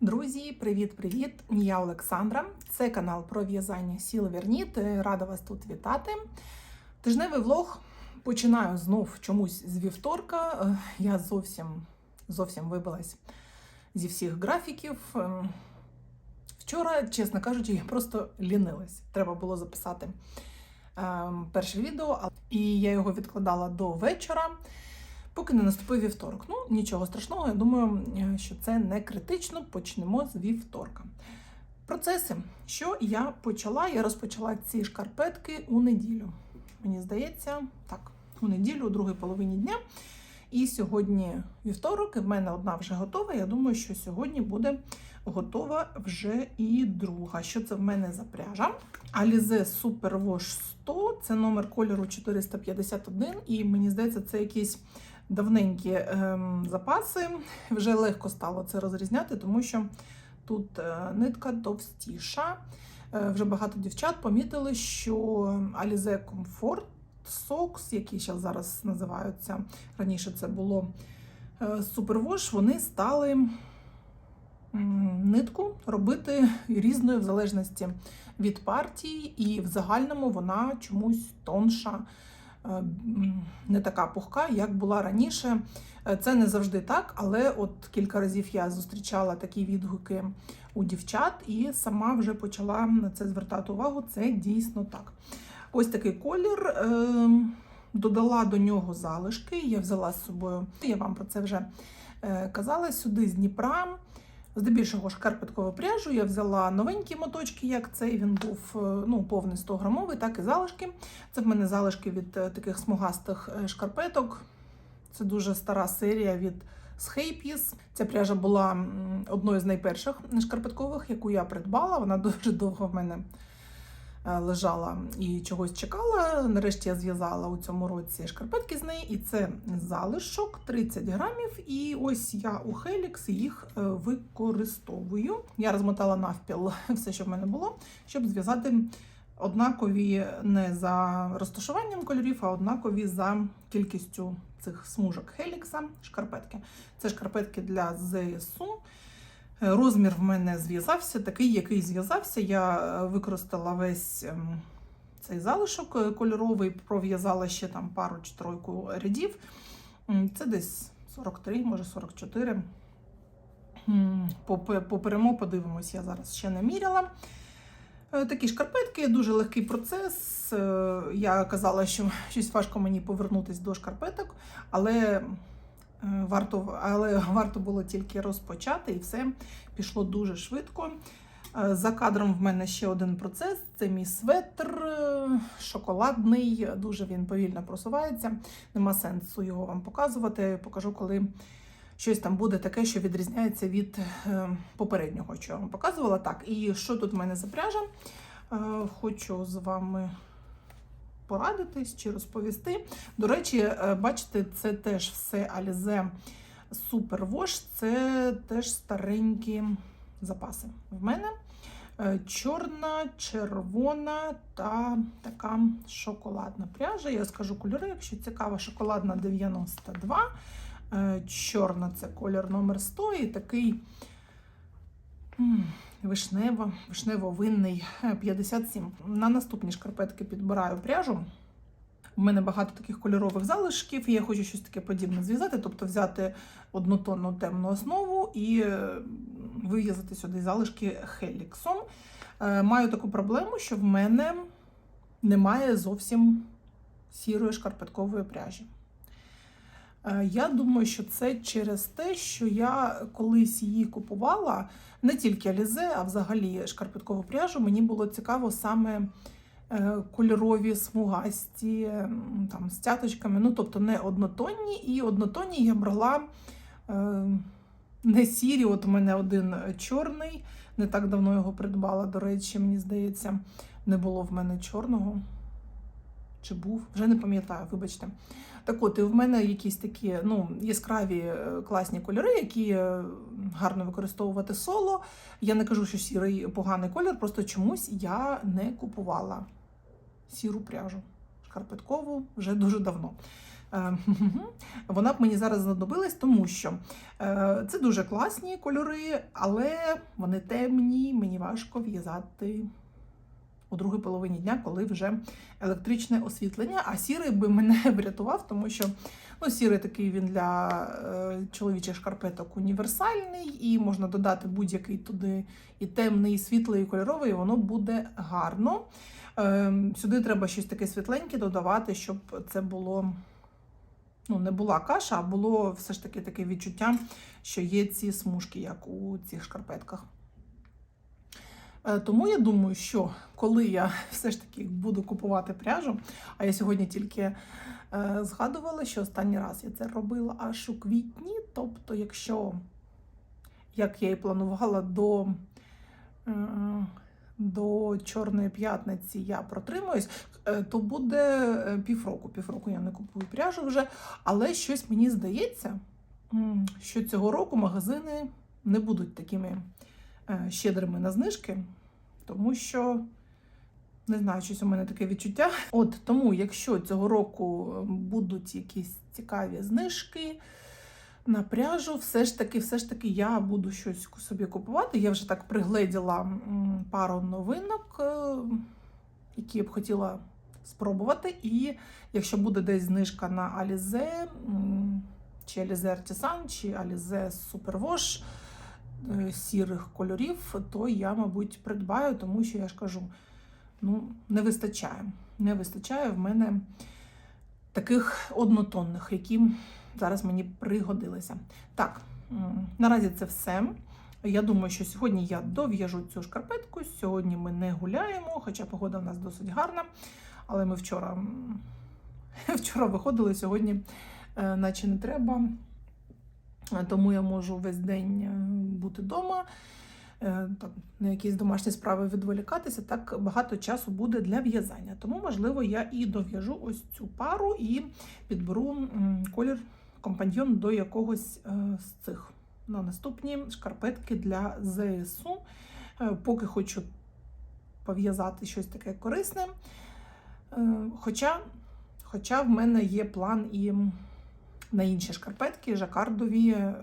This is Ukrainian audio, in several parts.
Друзі, привіт-привіт! Я Олександра. Це канал про в'язання Сіл Верніт. Рада вас тут вітати. Тижневий влог починаю знов чомусь з вівторка. Е, Я зовсім зовсім вибилась зі всіх графіків. Ем, Вчора, чесно кажучи, я просто лінилась. Треба було записати ем, перше відео, і я його відкладала до вечора. Поки не наступив вівторок. Ну, нічого страшного, я думаю, е, що це не критично. Почнемо з вівторка. Процеси. Що я почала? Я розпочала ці шкарпетки у неділю. Мені здається, так, у неділю, у другій половині дня. І сьогодні вівторок, і в мене одна вже готова. Я думаю, що сьогодні буде готова вже і друга. Що це в мене за пряжа? Alize Super Wash 100, це номер кольору 451, і мені здається, це якийсь давненькі ем, запаси. Вже легко стало це розрізняти, тому що тут е, нитка товстіша. Е, вже багато дівчат помітили, що Alize Comfort Socks, які ще зараз називаються, раніше це було е, Superwash, вони стали нитку робити різною в залежності від партії, і в загальному вона чомусь тонша е, не така пухка, як була раніше. Е, Це не завжди так, але от кілька разів я зустрічала такі відгуки у дівчат і сама вже почала на це звертати увагу. Це дійсно так. Ось такий колір. е, Додала до нього залишки. Я взяла з собою, я вам про це вже казала, сюди з Дніпра. Здебільшого шкарпеткову пряжу я взяла новенькі моточки, як цей він був е, ну, повний 100 грамовий, так і залишки. Це в мене залишки від е, таких смугастих е, шкарпеток. Це дуже стара серія від Схейпіс. Ця пряжа була одною з найперших шкарпеткових, яку я придбала. Вона дуже довго в мене лежала і чогось чекала. Нарешті я зв'язала у цьому році шкарпетки з неї, і це залишок 30 грамів. І ось я у Helix їх е, використовую. Я розмотала навпіл все, що в мене було, щоб зв'язати однакові не за розташуванням кольорів, а однакові за кількістю цих смужок Хелікса шкарпетки. Це шкарпетки для ЗСУ. Е, Розмір в мене зв'язався, такий, який зв'язався. Я е, використала весь ем, цей залишок е, кольоровий, пров'язала ще там пару чи тройку рядів. Це десь 43, може 44. М, попе- Поперемо, подивимось, я зараз ще не міряла. Такі шкарпетки, дуже легкий процес. Я казала, що щось важко мені повернутися до шкарпеток, але варто, але варто було тільки розпочати, і все пішло дуже швидко. Е, За кадром в мене ще один процес. Це мій светр е, шоколадний, дуже він повільно просувається. Нема сенсу його вам показувати. Покажу, коли щось там буде таке, що відрізняється від е, попереднього, що я вам показувала. Так, і що тут в мене за пряжа? Е, Хочу з вами порадитись чи розповісти. До речі, е, бачите, це теж все Alize Super Wash, це теж старенькі запаси в мене. Е, Чорна, червона та така шоколадна пряжа. Я скажу кольори, якщо цікаво, шоколадна 92. Е, Чорна це колір номер 100 і такий вишнево, вишнево-винний е, 57. На наступні шкарпетки підбираю пряжу. У мене багато таких кольорових залишків, і я хочу щось таке подібне зв'язати, тобто взяти однотонну темну основу і е, вив'язати сюди залишки хеліксом. Е, Маю таку проблему, що в мене немає зовсім сірої шкарпеткової пряжі. Е, Я думаю, що це через те, що я колись її купувала не тільки Alize, а взагалі шкарпеткову пряжу. Мені було цікаво саме е, кольорові, смугасті, там, з цяточками, ну тобто не однотонні. І однотонні я брала е, не сірі, от у мене один чорний, не так давно його придбала, до речі, мені здається, не було в мене чорного. Чи був? Вже не пам'ятаю, вибачте. Так от, і в мене якісь такі ну, яскраві е, класні кольори, які е, гарно використовувати соло. Я не кажу, що сірий поганий колір, просто чомусь я не купувала сіру пряжу шкарпеткову вже дуже давно. Е, Вона б мені зараз знадобилась, тому що це дуже класні кольори, але вони темні, мені важко в'язати у другій половині дня, коли вже електричне освітлення. А сірий би мене врятував, тому що ну, сірий такий він для е, чоловічих шкарпеток універсальний, і можна додати будь-який туди і темний, і світлий, і кольоровий, і воно буде гарно. Е, сюди треба щось таке світленьке додавати, щоб це було. Ну, не була каша, а було все ж таки таке відчуття, що є ці смужки, як у цих шкарпетках. Е, Тому я думаю, що коли я все ж таки буду купувати пряжу, а я сьогодні тільки е, згадувала, що останній раз я це робила аж у квітні. Тобто, якщо, як я і планувала до, е, до Чорної п'ятниці я протримуюсь, то буде півроку. Півроку я не купую пряжу вже, але щось мені здається, що цього року магазини не будуть такими щедрими на знижки, тому що не знаю, щось у мене таке відчуття. От тому, якщо цього року е, будуть якісь цікаві знижки на пряжу, все ж таки, все ж таки, я буду щось собі купувати. Я вже так пригледіла пару новинок, е, які я б хотіла спробувати. І якщо буде десь знижка на Alize, чи Alize Artisan, чи Alize Superwash, е, сірих кольорів, то я, мабуть, придбаю, тому що я ж кажу, ну, не вистачає. Не вистачає в мене таких однотонних, які зараз мені пригодилися. Так, наразі це все. Я думаю, що сьогодні я дов'яжу цю шкарпетку. Сьогодні ми не гуляємо, хоча погода в нас досить гарна. Але ми вчора, вчора виходили, сьогодні, е, наче не треба. Е, Тому я можу весь день е, бути вдома, там, на якісь домашні справи відволікатися. Так багато часу буде для в'язання. Тому, можливо, я і дов'яжу ось цю пару і підберу колір компаньйон до якогось е, з цих. На наступні шкарпетки для ЗСУ. Е, Поки хочу пов'язати щось таке корисне. Е, Хоча, хоча в мене є план і на інші шкарпетки, жакардові. е,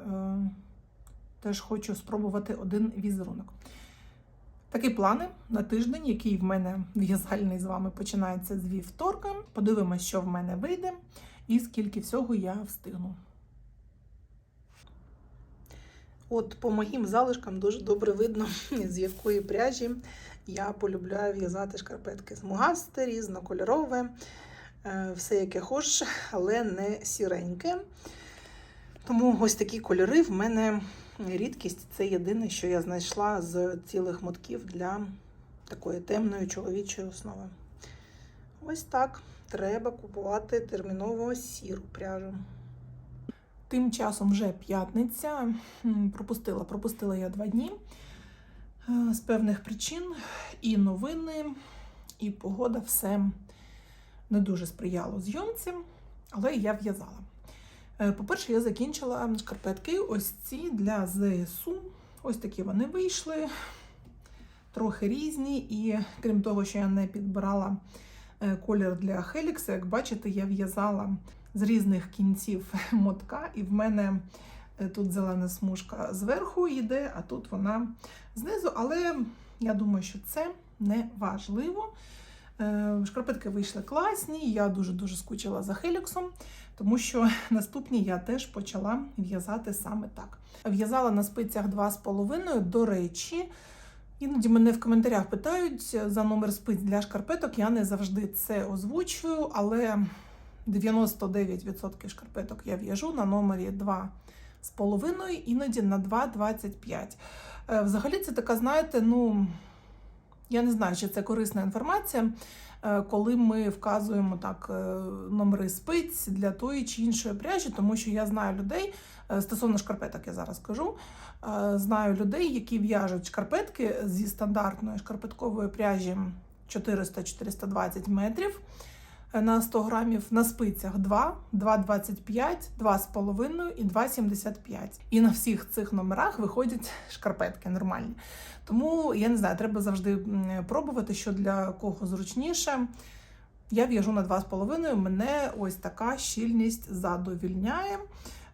Теж хочу спробувати один візерунок. Такі плани на тиждень, який в мене в'язальний з вами починається з вівторка. Подивимось, що в мене вийде і скільки всього я встигну. От по моїм залишкам дуже добре видно, з якої пряжі я полюбляю в'язати шкарпетки. Смугасте, різнокольорове, все яке хоч, але не сіреньке. Тому ось такі кольори в мене рідкість. Це єдине, що я знайшла з цілих мотків для такої темної чоловічої основи. Ось так. Треба купувати терміново сіру пряжу. Тим часом вже п'ятниця. Пропустила, пропустила я два дні е, з певних причин. І новини, і погода все не дуже сприяло зйомці, але я в'язала. Е, По-перше, я закінчила шкарпетки ось ці для ЗСУ. Ось такі вони вийшли, трохи різні. І крім того, що я не підбирала е, колір для Хелікса, як бачите, я в'язала з різних кінців мотка, і в мене е, тут зелена смужка зверху йде, а тут вона знизу. Але я думаю, що це не важливо. Е, Шкарпетки вийшли класні, я дуже-дуже скучила за Хеліксом, тому що наступні я теж почала в'язати саме так. В'язала на спицях 2,5. До речі, іноді мене в коментарях питають за номер спиць для шкарпеток. Я не завжди це озвучую, але 99% шкарпеток я в'яжу на номері 2,5, іноді на 2,25. Е, Взагалі, це така, знаєте, ну. Я не знаю, чи це корисна інформація, е, коли ми вказуємо так е, номери спиць для тої чи іншої пряжі, тому що я знаю людей е, стосовно шкарпеток, я зараз кажу. Знаю людей, які в'яжуть шкарпетки зі стандартної шкарпеткової пряжі 400-420 метрів на 100 грамів на спицях 2, 2,25, 2,5 і 2,75. І на всіх цих номерах виходять шкарпетки нормальні. Тому я не знаю, треба завжди пробувати, що для кого зручніше. Я в'яжу на 2,5, мене ось така щільність задовільняє.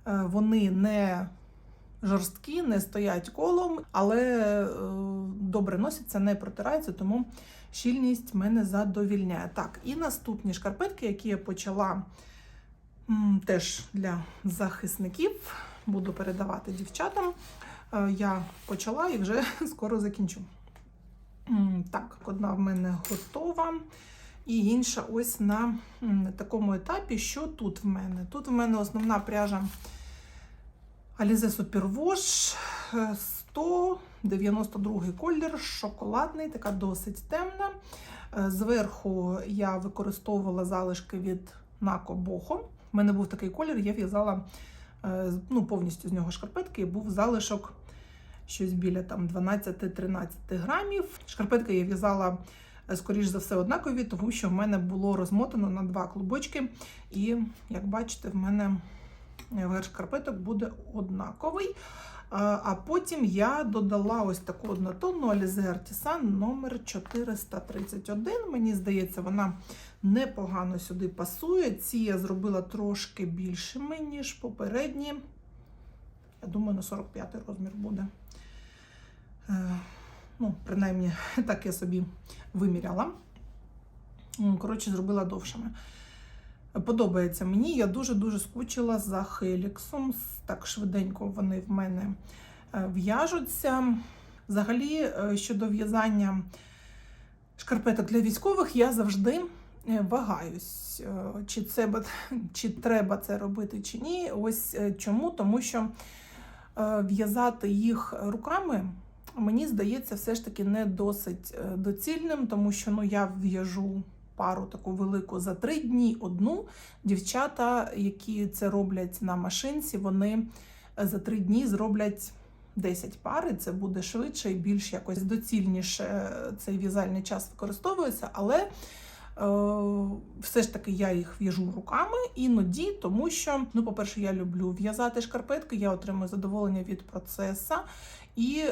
Е, Вони не жорсткі, не стоять колом, але е, добре носяться, не протираються, тому щільність мене задовільняє. Так, і наступні шкарпетки, які я почала теж для захисників, буду передавати дівчатам. Е, я почала і вже скоро закінчу. Так, одна в мене готова. І інша ось на такому етапі, що тут в мене? Тут в мене основна пряжа Alize Superwash е, 100 92-й колір, шоколадний, така досить темна. Е, зверху я використовувала залишки від Нако Бохо. У мене був такий колір, я в'язала е, ну, повністю з нього шкарпетки, і був залишок щось біля 12-13 грамів. Шкарпетки я в'язала. Е, скоріш за все, однакові, тому що в мене було розмотано на два клубочки. І, як бачите, в мене верх шкарпеток буде однаковий. А потім я додала ось таку однотонну Alize Artisan номер 431. Мені здається, вона непогано сюди пасує. Ці я зробила трошки більшими, ніж попередні. Я думаю, на 45 розмір буде. Е, Ну, принаймні, так я собі виміряла. Коротше, зробила довшими. Подобається мені. Я дуже-дуже скучила за Хеліксом. Так швиденько вони в мене е, в'яжуться. Взагалі, е, щодо в'язання шкарпеток для військових, я завжди е, вагаюсь, чи, це, чи треба це робити, чи ні. Ось чому? Тому що в'язати їх руками. Мені здається, все ж таки не досить доцільним, тому що ну, я в'яжу пару таку велику за три дні одну. Дівчата, які це роблять на машинці, вони е, за три дні зроблять 10 пар, і це буде швидше і більш якось доцільніше е, цей в'язальний час використовується, але е, все ж таки я їх в'яжу руками іноді, тому що, ну, по-перше, я люблю в'язати шкарпетки, я отримую задоволення від процесу. І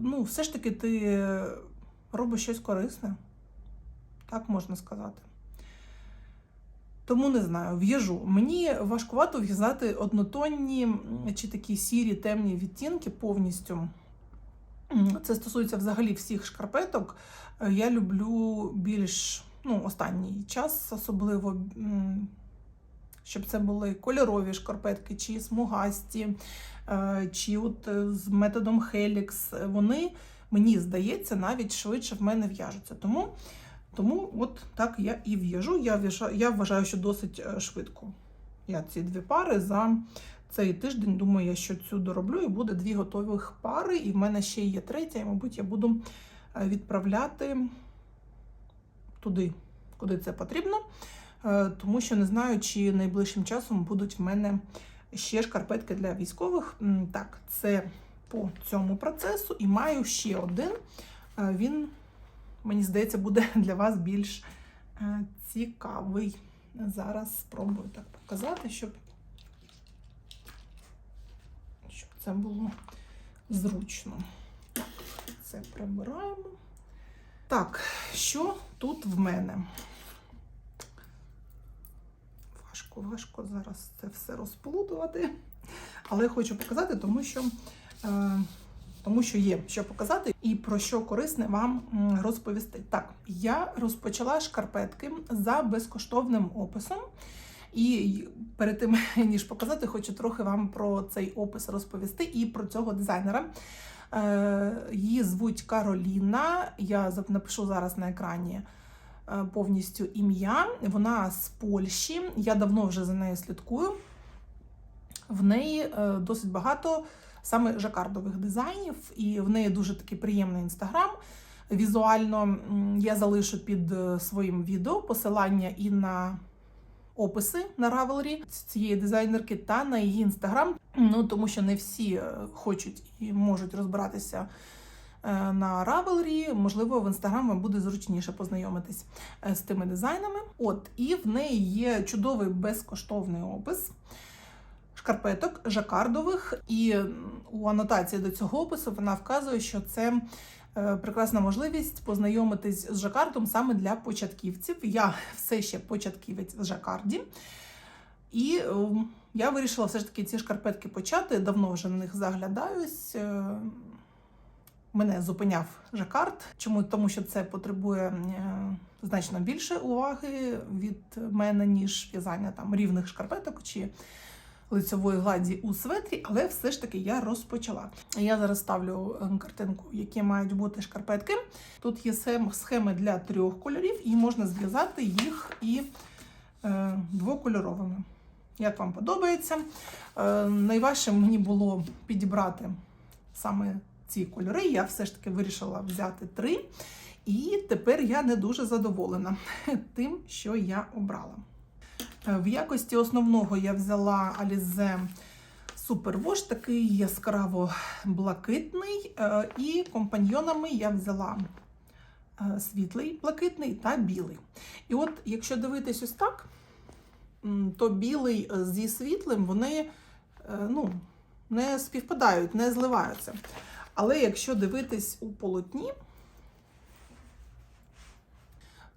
ну, все ж таки ти робиш щось корисне, так можна сказати. Тому не знаю, в'яжу. Мені важкувато в'язати однотонні чи такі сірі темні відтінки повністю. Це стосується взагалі всіх шкарпеток. Е, Я люблю більш ну, останній час, особливо, щоб це були кольорові шкарпетки, чи смугасті, е, чи от е, з методом Helix. Вони, мені здається, навіть швидше в мене в'яжуться. Тому тому от так я і в'яжу. Я, вважаю, що досить е, швидко. Я ці дві пари за цей тиждень, думаю, я що цю дороблю, і буде дві готових пари. І в мене ще є третя, і, мабуть, я буду е, відправляти туди, куди це потрібно. Е, Тому що не знаю, чи найближчим часом будуть в мене ще шкарпетки для військових. Так, це по цьому процесу. І маю ще один. Він мені здається, буде для вас більш е, цікавий. Зараз спробую так показати, щоб, щоб це було зручно. Це прибираємо. Так, що тут в мене? Важко, важко зараз це все розплутувати. Але хочу показати, тому що. Е, тому що є що показати і про що корисне вам розповісти. Так, я розпочала шкарпетки за безкоштовним описом. І перед тим, ніж показати, хочу трохи вам про цей опис розповісти і про цього дизайнера. Е, Її звуть Кароліна. Я напишу зараз на екрані е, повністю ім'я. Вона з Польщі. Я давно вже за нею слідкую. В неї е, досить багато саме жакардових дизайнів, і в неї дуже такий приємний інстаграм. Візуально я залишу під е, своїм відео посилання і на описи на Ravelry цієї дизайнерки та на її інстаграм. Ну тому що не всі е, хочуть і можуть розбиратися е, на Ravelry. Можливо, в інстаграм вам буде зручніше познайомитись з тими дизайнами. От і в неї є чудовий безкоштовний опис шкарпеток жакардових, і у анотації до цього опису вона вказує, що це е, прекрасна можливість познайомитись з жакардом саме для початківців. Я все ще початківець в жакарді. І е, я вирішила все ж таки ці шкарпетки почати. Давно вже на них заглядаюсь. Е, Мене зупиняв жакард. Чому? Тому що це потребує е, значно більше уваги від мене, ніж в'язання там рівних шкарпеток чи лицьової гладі у светрі, але все ж таки я розпочала. Я зараз ставлю е, картинку, які мають бути шкарпетки. Тут є схеми для трьох кольорів, і можна зв'язати їх і е, двокольоровими. Як вам подобається? Е, найважче мені було підібрати саме ці кольори. Я все ж таки вирішила взяти три. І тепер я не дуже задоволена тим, що я обрала. Е, В якості основного я взяла Alize Super Wash, такий яскраво блакитний. е, І компаньйонами я взяла е, світлий блакитний та білий. І от, якщо дивитись ось так, то білий зі світлим вони ну, не співпадають, не зливаються. Але якщо дивитись у полотні,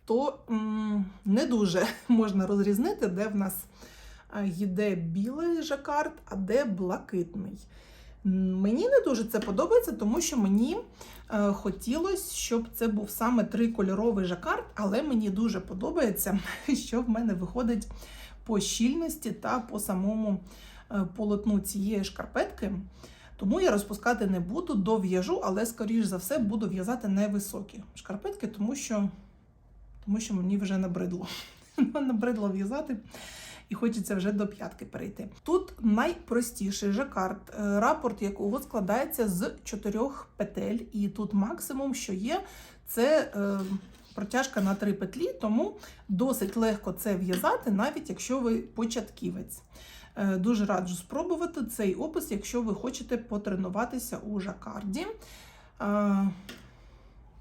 то м, не дуже можна розрізнити, де в нас е, йде білий жакард, а де блакитний. Мені не дуже це подобається, тому що мені е, хотілося, щоб це був саме трикольоровий жакард, але мені дуже подобається, що в мене виходить по щільності та по самому е, полотну цієї шкарпетки. Тому я розпускати не буду, дов'яжу, але, скоріш за все, буду в'язати невисокі шкарпетки, тому що, тому що мені вже набридло. набридло в'язати і хочеться вже до п'ятки перейти. Тут найпростіший жакард, е, рапорт якого складається з чотирьох петель, і тут максимум, що є, це е, протяжка на три петлі, тому досить легко це в'язати, навіть якщо ви початківець. Е, Дуже раджу спробувати цей опис, якщо ви хочете потренуватися у жакарді.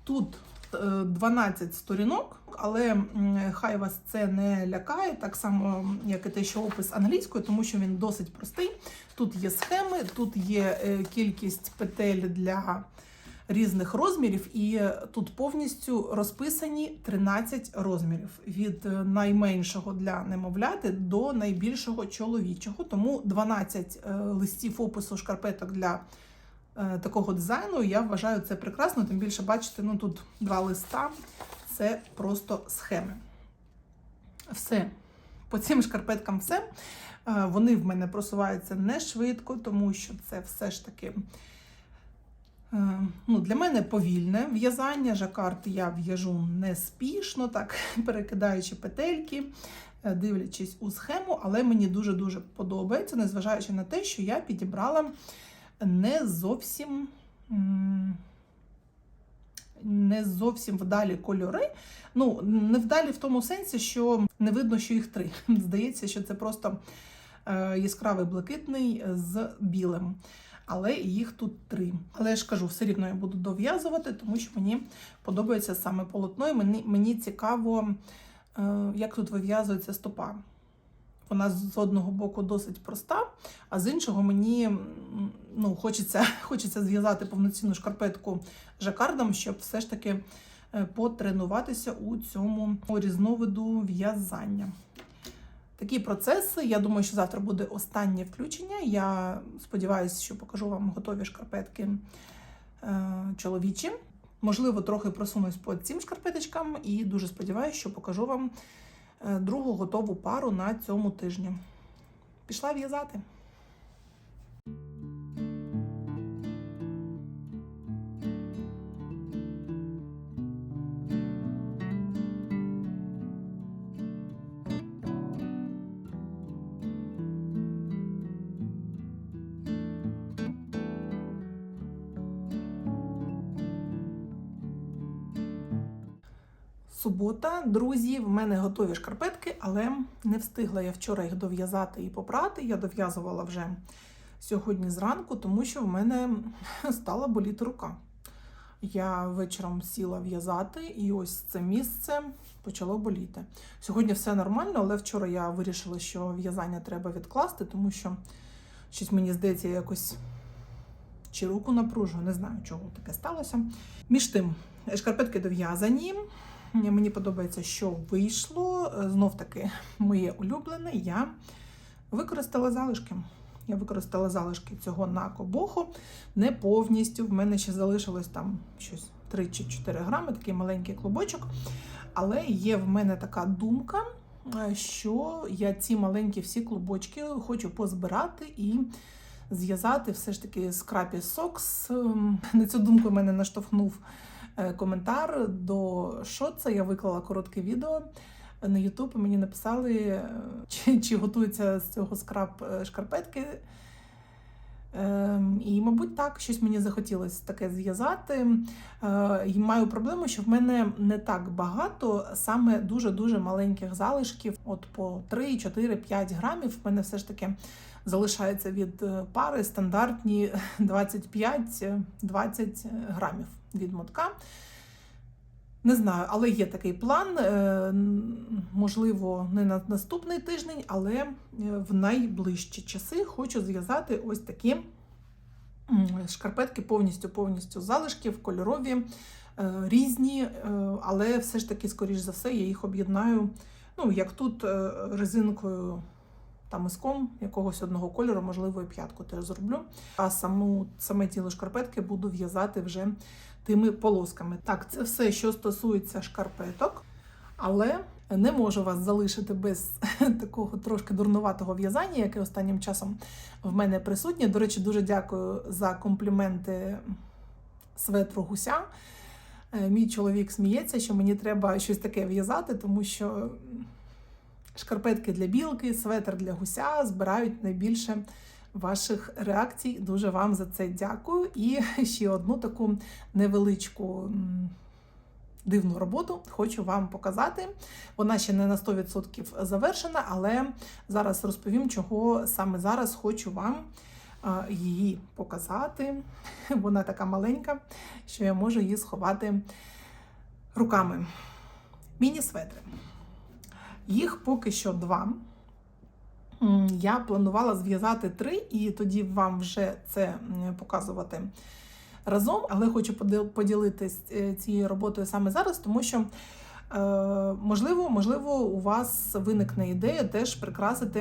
Тут е, 12 сторінок, але хай вас це не лякає, так само, як і те, що опис англійською, тому що він досить простий. Тут є схеми, тут є е, кількість петель для різних розмірів, і тут повністю розписані 13 розмірів від е, найменшого для немовляти до найбільшого чоловічого. Тому 12 е, листів опису шкарпеток для е, такого дизайну. Я вважаю це прекрасно. Тим більше, бачите, ну тут два листа це просто схеми. Все. По цим шкарпеткам все. Е, Вони в мене просуваються не швидко, тому що це все ж таки. Е, Ну, для мене повільне в'язання. Жакард я в'яжу неспішно, так перекидаючи петельки, е, дивлячись у схему, але мені дуже-дуже подобається, незважаючи на те, що я підібрала не зовсім. Не зовсім вдалі кольори. Ну, не вдалі в тому сенсі, що не видно, що їх три. Здається, що це просто е, яскравий блакитний з білим. Але їх тут три. Але я ж кажу, все рівно я буду дов'язувати, тому що мені подобається саме полотно, і мені, мені цікаво, е, як тут вив'язується стопа. Вона з одного боку досить проста, а з іншого мені ну, хочеться, хочеться зв'язати повноцінну шкарпетку жакардом, щоб все ж таки е, потренуватися у цьому різновиду в'язання. Такі процеси. Я думаю, що завтра буде останнє включення. Я сподіваюся, що покажу вам готові шкарпетки е, чоловічі. Можливо, трохи просунусь по цим шкарпеточкам, і дуже сподіваюся, що покажу вам другу готову пару на цьому тижні. Пішла в'язати. Субота, друзі, в мене готові шкарпетки, але не встигла я вчора їх дов'язати і попрати. Я дов'язувала вже сьогодні зранку, тому що в мене стала боліти рука. Я вечором сіла в'язати, і ось це місце почало боліти. Сьогодні все нормально, але вчора я вирішила, що в'язання треба відкласти, тому що Щось мені здається, якось чи руку напружую, не знаю, чого таке сталося. Між тим, шкарпетки дов'язані. Мені подобається, що вийшло. Знов таки, моє улюблене. Я використала залишки. Я використала залишки цього на кобоху не повністю. В мене ще залишилось там щось 3 чи 4 грами, такий маленький клубочок. Але є в мене така думка, е, що я ці маленькі всі клубочки хочу позбирати і зв'язати все ж таки скрапі сокс. Ем, На цю думку мене наштовхнув е, коментар до що це. Я виклала коротке відео на YouTube. Мені написали, е, чи, чи готуються з цього скраб е, шкарпетки. Ем, І, мабуть, так, щось мені захотілося таке зв'язати. Е, І маю проблему, що в мене не так багато саме дуже-дуже маленьких залишків, от по 3, 4, 5 грамів. В мене все ж таки залишається від е, пари стандартні 25-20 грамів від мотка. Не знаю, але є такий план. е, Можливо, не на наступний тиждень, але е, в найближчі часи хочу зв'язати ось такі шкарпетки повністю повністю з залишків, кольорові, е, різні, е, але все ж таки, скоріш за все, я їх об'єднаю. Ну, як тут е, резинкою та миском якогось одного кольору, можливо, і п'ятку теж зроблю. А саму саме тіло шкарпетки буду в'язати вже тими полосками. Так, це все, що стосується шкарпеток, але не можу вас залишити без такого трошки дурнуватого в'язання, яке останнім часом в мене присутнє. До речі, дуже дякую за компліменти светру гуся. Е, Мій чоловік сміється, що мені треба щось таке в'язати, тому що шкарпетки для білки, светр для гуся збирають найбільше ваших реакцій. Дуже вам за це дякую. І ще одну таку невеличку дивну роботу хочу вам показати. Вона ще не на 100% завершена, але зараз розповім, чого саме зараз хочу вам її показати. Вона така маленька, що я можу її сховати руками. Міні-светри. Їх поки що два. Я планувала зв'язати три, і тоді вам вже це показувати разом, але хочу поділитись е, цією роботою саме зараз, тому що. е, Можливо, можливо, у вас виникне ідея теж прикрасити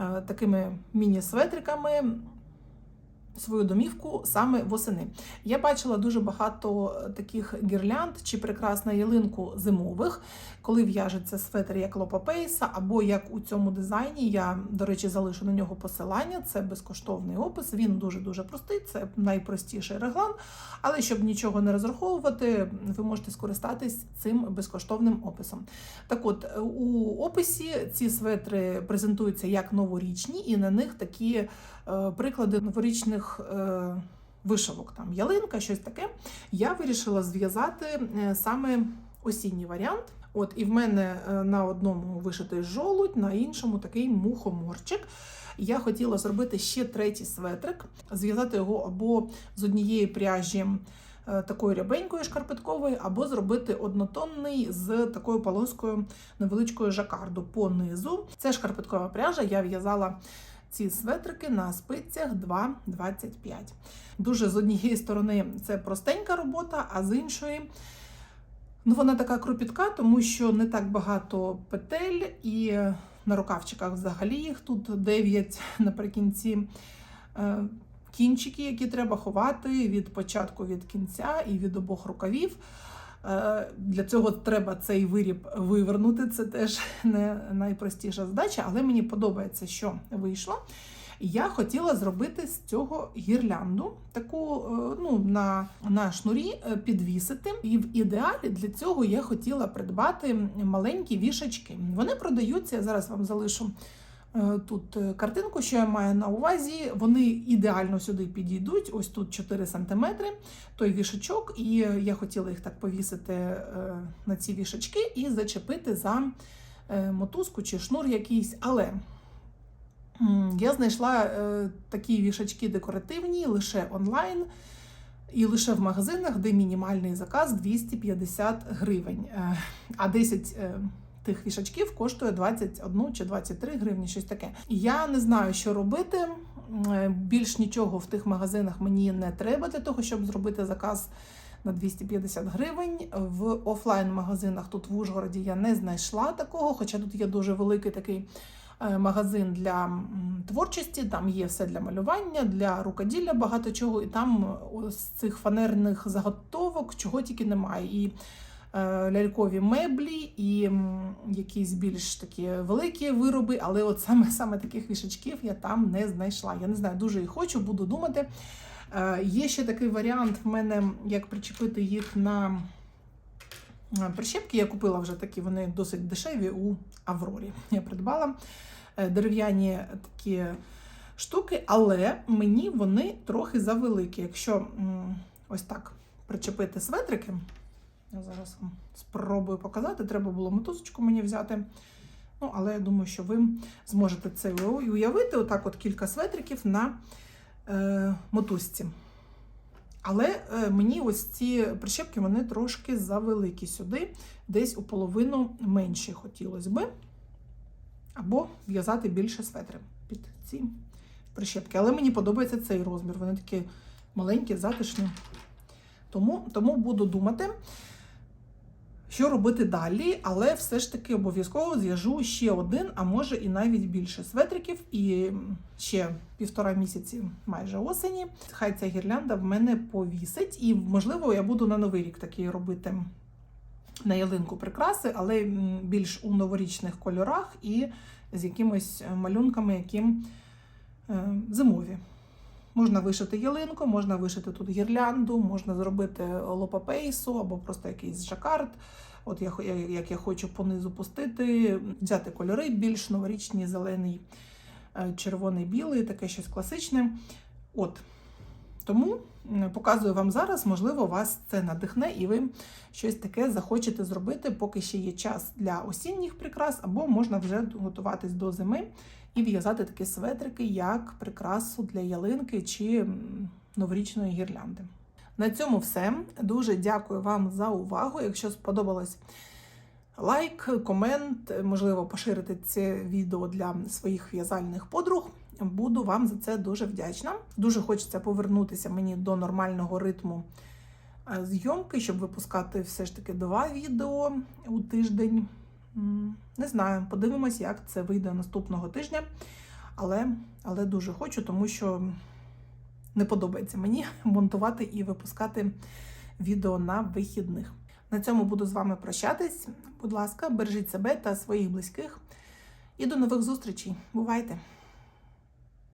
е, такими міні-светриками свою домівку саме восени. Я бачила дуже багато таких гірлянд чи прикрас на ялинку зимових, коли в'яжеться светр як лопапейса, або як у цьому дизайні. Я, до речі, залишу на нього посилання. Це безкоштовний опис. Він дуже дуже простий, це найпростіший реглан. Але щоб нічого не розраховувати, ви можете скористатись цим безкоштовним описом. Так от, у описі ці светри презентуються як новорічні, і на них такі е, приклади новорічних. Е, Вишивок, там ялинка, щось таке. Я вирішила зв'язати е, саме осінній варіант. От і в мене е, на одному вишитий жолудь, на іншому такий мухоморчик. Я хотіла зробити ще третій светрик, зв'язати його або з однієї пряжі такої рябенької шкарпеткової, або зробити однотонний з такою полоскою невеличкою жакарду по низу. Це шкарпеткова пряжа. Я в'язала ці светрики на спицях 2,25. Дуже з однієї сторони це простенька робота, а з іншої. Ну, вона така кропітка, тому що не так багато петель, і на рукавчиках взагалі їх тут 9 наприкінці е, кінчики, які треба ховати від початку від кінця і від обох рукавів. Е, Для цього треба цей виріб вивернути. Це теж не найпростіша задача, але мені подобається, що вийшло. Я хотіла зробити з цього гірлянду, таку е, ну, на, на шнурі е, підвісити. І в ідеалі для цього я хотіла придбати маленькі вішачки. Вони продаються, я зараз вам залишу тут е, картинку, що я маю на увазі. Вони ідеально сюди підійдуть. Ось тут 4 см той вішачок, і я хотіла їх так повісити е, на ці вішачки і зачепити за е, мотузку чи шнур якийсь. Але Я знайшла е, такі вішачки декоративні лише онлайн і лише в магазинах, де мінімальний заказ 250 гривень. Е, а 10 е, тих вішачків коштує 21 чи 23 гривні, щось таке. Я не знаю, що робити. Е, Більш нічого в тих магазинах мені не треба для того, щоб зробити заказ на 250 гривень. В офлайн-магазинах тут в Ужгороді я не знайшла такого, хоча тут є дуже великий такий е, магазин для творчості, там є все для малювання, для рукоділля, багато чого, і там ось цих фанерних заготовок чого тільки немає. І е, лялькові меблі, і якісь більш такі великі вироби, але от саме, саме таких вішачків я там не знайшла. Я не знаю, дуже їх хочу, буду думати. Е, Є ще такий варіант в мене, як причепити їх на е, прищепки. Я купила вже такі, вони досить дешеві у Аврорі. Я придбала е, дерев'яні такі штуки, але мені вони трохи завеликі. Якщо ось так причепити светрики, я зараз вам спробую показати, треба було мотузочку мені взяти. Ну, але я думаю, що ви зможете це уявити. Отак, от кілька светриків на е, мотузці. Але е, мені ось ці прищепки вони трошки завеликі сюди, десь у половину менші хотілося би. Або в'язати більше светрів під ці прищепки. Але мені подобається цей розмір. Вони такі маленькі, затишні. Тому, тому буду думати, що робити далі, але все ж таки обов'язково зв'яжу ще один, а може і навіть більше светриків, і ще півтора місяці майже осені. Хай ця гірлянда в мене повісить, і можливо я буду на новий рік такий робити на ялинку прикраси, але більш у новорічних кольорах і з якимись малюнками, які е, зимові. Можна вишити ялинку, можна вишити тут гірлянду, можна зробити лопапейсу або просто якийсь жакард. От я, як я хочу понизу пустити, взяти кольори більш новорічні, зелений, е, червоний, білий, таке щось класичне. От. Тому показую вам зараз, можливо, вас це надихне, і ви щось таке захочете зробити, поки ще є час для осінніх прикрас, або можна вже готуватись до зими і в'язати такі светрики, як прикрасу для ялинки чи новорічної гірлянди. На цьому все. Дуже дякую вам за увагу. Якщо сподобалось лайк, комент, можливо, поширити це відео для своїх в'язальних подруг. Буду вам за це дуже вдячна. Дуже хочеться повернутися мені до нормального ритму е, зйомки, щоб випускати все ж таки два відео у тиждень. Не знаю, подивимось, як це вийде наступного тижня. Але, але дуже хочу, тому що не подобається мені монтувати і випускати відео на вихідних. На цьому буду з вами прощатись. Будь ласка, бережіть себе та своїх близьких. І до нових зустрічей. Бувайте!